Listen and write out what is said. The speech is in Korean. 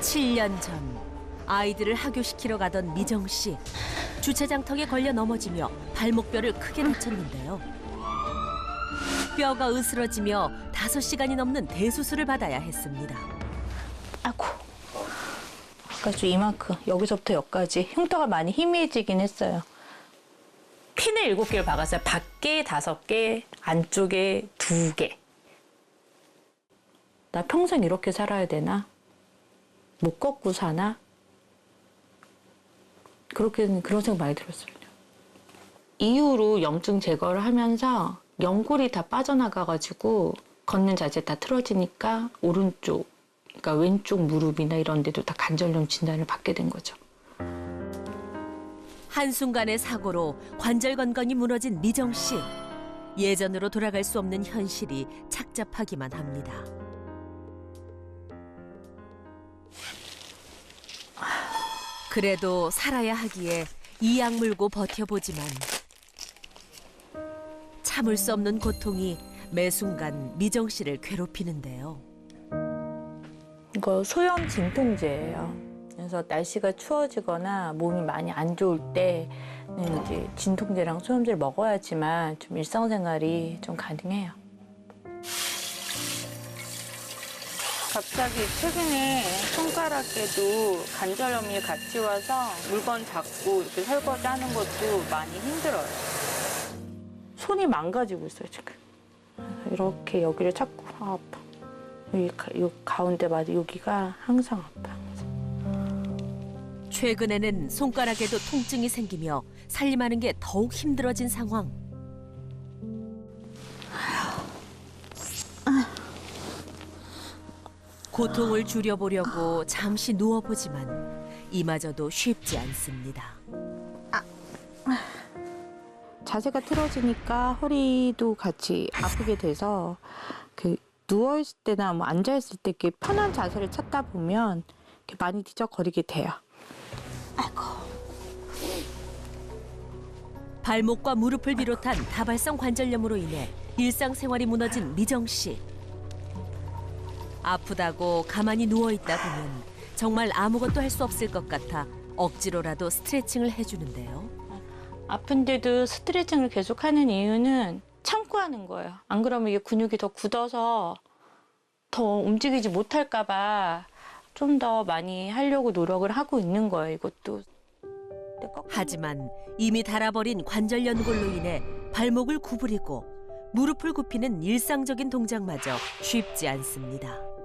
7년 전 아이들을 하교시키러 가던 미정 씨 주차장 턱에 걸려 넘어지며 발목뼈를 크게 다쳤는데요. 뼈가 으스러지며 5시간이 넘는 대수술을 받아야 했습니다. 아이고. 그래서 이만큼 여기서부터 여기까지 흉터가 많이 희미해지긴 했어요. 핀을 일곱 개를 박았어요. 밖에 다섯 개, 안쪽에 두 개. 나 평생 이렇게 살아야 되나? 못 걷고 사나? 그렇게 그런 생각 많이 들었어요. 이후로 염증 제거를 하면서 연골이 다 빠져나가가지고 걷는 자세 다 틀어지니까 오른쪽, 그러니까 왼쪽 무릎이나 이런 데도 다 관절염 진단을 받게 된 거죠. 한순간의 사고로 관절 건건이 무너진 미정 씨. 예전으로 돌아갈 수 없는 현실이 착잡하기만 합니다. 그래도 살아야 하기에 이악 물고 버텨보지만 참을 수 없는 고통이 매 순간 미정 씨를 괴롭히는데요. 이거 소염 진통제예요. 그래서 날씨가 추워지거나 몸이 많이 안 좋을 때는 이제 진통제랑 소염제를 먹어야지만 좀 일상생활이 좀 가능해요. 갑자기 최근에 손가락에도 관절염이 같이 와서 물건 잡고 이렇게 설거지 하는 것도 많이 힘들어요. 손이 망가지고 있어요 지금. 이렇게 여기를 자꾸 아, 아파. 여기 가, 요 가운데 맞아 여기가 항상 아파. 최근에는 손가락에도 통증이 생기며 살림하는 게 더욱 힘들어진 상황. 고통을 줄여보려고 잠시 누워보지만 이마저도 쉽지 않습니다. 자세가 틀어지니까 허리도 같이 아프게 돼서 그 누워 있을 때나 뭐 앉아 있을 때 이렇게 편한 자세를 찾다 보면 이렇게 많이 뒤적거리게 돼요. 발목과 무릎을 비롯한 다발성 관절염으로 인해 일상생활이 무너진 미정 씨. 아프다고 가만히 누워 있다 보면 정말 아무것도 할 수 없을 것 같아 억지로라도 스트레칭을 해주는데요. 아픈데도 스트레칭을 계속 하는 이유는 참고 하는 거예요. 안 그러면 이게 근육이 더 굳어서 더 움직이지 못할까봐 좀 더 많이 하려고 노력을 하고 있는 거예요, 이것도. 하지만 이미 닳아버린 관절 연골로 인해 발목을 구부리고 무릎을 굽히는 일상적인 동작마저 쉽지 않습니다.